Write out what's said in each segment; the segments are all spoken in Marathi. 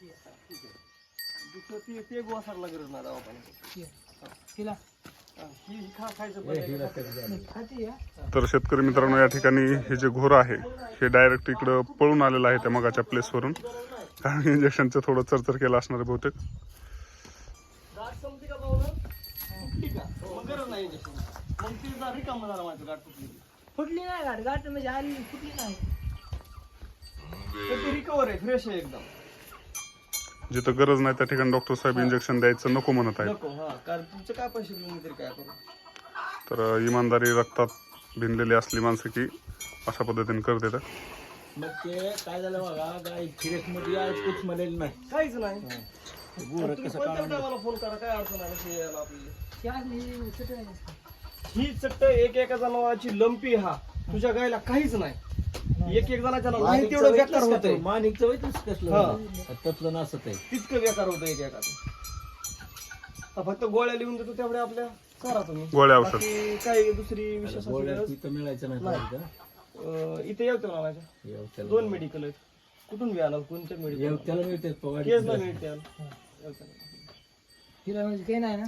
दुसरं ते ते गोसारला गरज नाही दवाखान्यात तिला हा, खा खायचं बरं आहे. खाती या तर शेतकरी मित्रांनो या ठिकाणी हे जे घोर आहे हे डायरेक्ट इकडं पळून आलेलं आहे त्या मगाच्या प्लेसवरून कारण इंजेक्शनचं थोडं चरचर केलं असणार बहुतेक. फुटली नाही गाठ गाठ म्हणजे आली फुटली नाही रिकवर आहे फ्रेश आहे एकदम जिथं गरज नाही त्या ठिकाणी डॉक्टर साहेब इंजेक्शन द्यायचं नको म्हणत आहेत. नको हा. कारण तुमचं काय पैसे घेऊन मी तरी काय करू? तर इमानदारी रक्तात भिनलेली असली माणसं की अशा पद्धतीने करते तर मग ते काय झालं बघा गाय सिरियसमध्ये आज कुछ म्हणेल नाही. काहीच नाही. गुरं तुम्ही कसं कोणत्या काढून टायमाला फोन करा काय अडचण आहे कशी यायला आपली ती असली सुटली नसते. ही चट्ट एक एका जनावराची लंपी हा. तुझ्या गायला काहीच नाही. एक एक जणाच्या नाही तेवढं बेकार होतंय. माणिकचं वैतच हा. कसलं? तसलं नसत आहे तितकं बेकार होतं एक एकाचं. आता फक्त गोळ्या लिहून देतो तेवढ्या आपल्या. करा तुम्ही. गोळ्या औषध. बाकी काही दुसरी विशेष गोळ्या तिथं मिळायचं नाही इथे येऊ तेव्हा माझ्या. येवत्याला दोन मेडिकल आहेत. कुठून आला कोणत्या मेडिकल येवत्याला मिळते केस नाही मिळते. तिला म्हणजे काही नाही ना.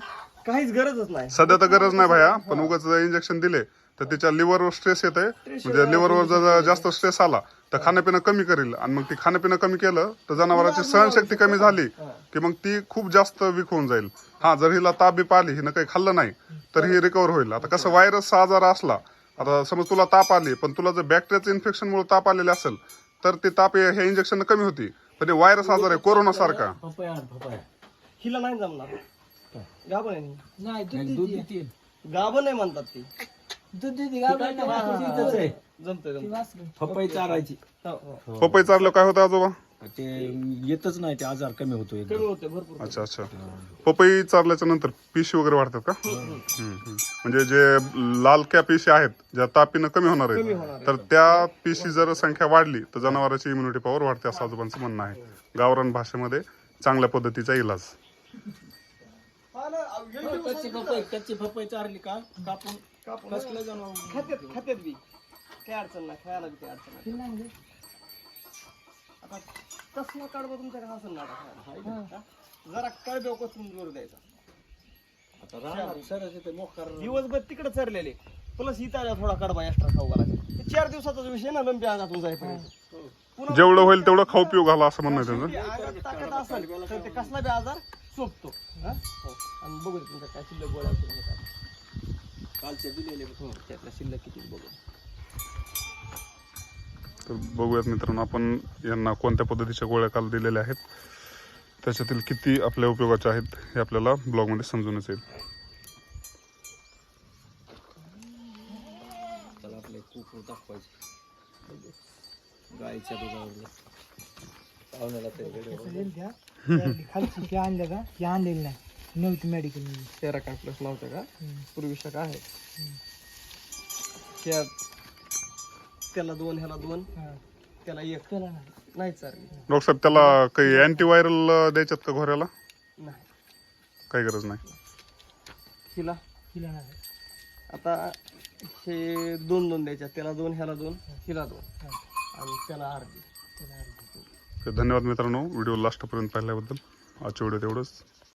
काहीच गरजच नाही. सध्या तर गरज नाही भाया पण उगाच इंजेक्शन दिले. तर तिच्या लिव्हरवर स्ट्रेस येत आहे म्हणजे लिव्हरवर जर जास्त स्ट्रेस आला तर खाणंपिणं कमी करेल. आणि मग ती खाणंपिणं कमी केलं तर जनावरांची सहनशक्ती कमी झाली की मग ती खूप जास्त वीक होऊन जाईल. हा जर हिला ताप बीप आली हिनं काही खाल्लं नाही तर ही रिकवर होईल. आता कसं व्हायरस आजार असला आता समज तुला ताप आली पण तुला जर बॅक्टेरियाचं इन्फेक्शनमुळे ताप आलेले असेल तर ते ताप हे- इंजेक्शन कमी होती. पण हे व्हायरस आजार आहे कोरोना सारखा. हिला नाही जमणार. गाभण आहे नी. नाही म्हणतात ती. दूध देते पपई चारायची. हो, हो. पपई चारलं काय होतं आजोबा? ते येतच नाही ते आजार कमी होतो एकदम कमी होते भरपूर अच्छा अच्छा. पपई चारल्याच्या नंतर पिशी वगैरे वाढतात का? हम्म, हम्म. म्हणजे जे लालक्या पेशी आहेत ज्या तापीनं कमी होणार आहेत तर त्या पेशी जर संख्या वाढली तर जनावरांची इम्युनिटी पॉवर वाढते असं आजोबांचं म्हणणं आहे. गावरान भाषेमध्ये चांगल्या पद्धतीचा इलाज. हा कच्ची पपई कच्ची पपई चारली का? कापून कापून कसलं जनावर खात्यात खात्यात बी. काय अडचण नाही खायला बी काय अडचण नाही. आता तसला कडबा तुमच्या घरात असेल ना आता खायला. हा? जरा कळबे कोसून जोर द्यायचा. आता राहणार सरच येते मोकार. दिवसभर तिकडे चरलेले. प्लस इथं आल्यावर थोडा कडबा एक्स्ट्रा खाऊ घालायचा. ते चार दिवसाचा विषय ना लंबी अंगातून जायपर्यंत पुन्हा जेवढं होईल तेवढं खाऊ पिऊ घाला असं म्हणणं आहे अंगात ताकद असेल तर ते कसला बी आजार सोपतो हा? हो. आणि बघू दे तुमच्या काय शिल्लक गोळ्या. दिलेले हो, त्यातल्या शिल्लक किती बघू? तर बघूयात मित्रांनो आपण यांना कोणत्या पद्धतीच्या गोळ्या काल दिलेल्या आहेत त्याच्यातील किती आपल्या उपयोगाच्या आहेत हे आपल्याला ब्लॉगमध्ये समजूनच येईल. त्याला आपले कुकर दाखवायचे. गाईच्या दुधावर पाहुण्याला वेगळं. खालची आणलं का? आणलेलं नाही. नव्हती मेडिकलमध्ये तेरा काय प्लस नव्हतं का? पूर्वीच्या काय आहे. त्या त्याला दोन ह्याला दोन. हा. त्याला एक. त्याला नाही. नाही चालली डॉक्टर साहेब त्याला काही अँटीव्हायरल द्यायच्यात का घोऱ्याला? नाही. काही गरज नाही. हिला? तिला नाही. आता हे दोन दोन द्यायच्या त्याला दोन ह्याला दोन हिला दोन. आणि त्याला अर्धी त्याला अर्धी. तर धन्यवाद मित्रांनो. व्हिडिओ लास्टपर्यंत पाहिल्याबद्दल. आजच्या व्हिडिओ तेवढंच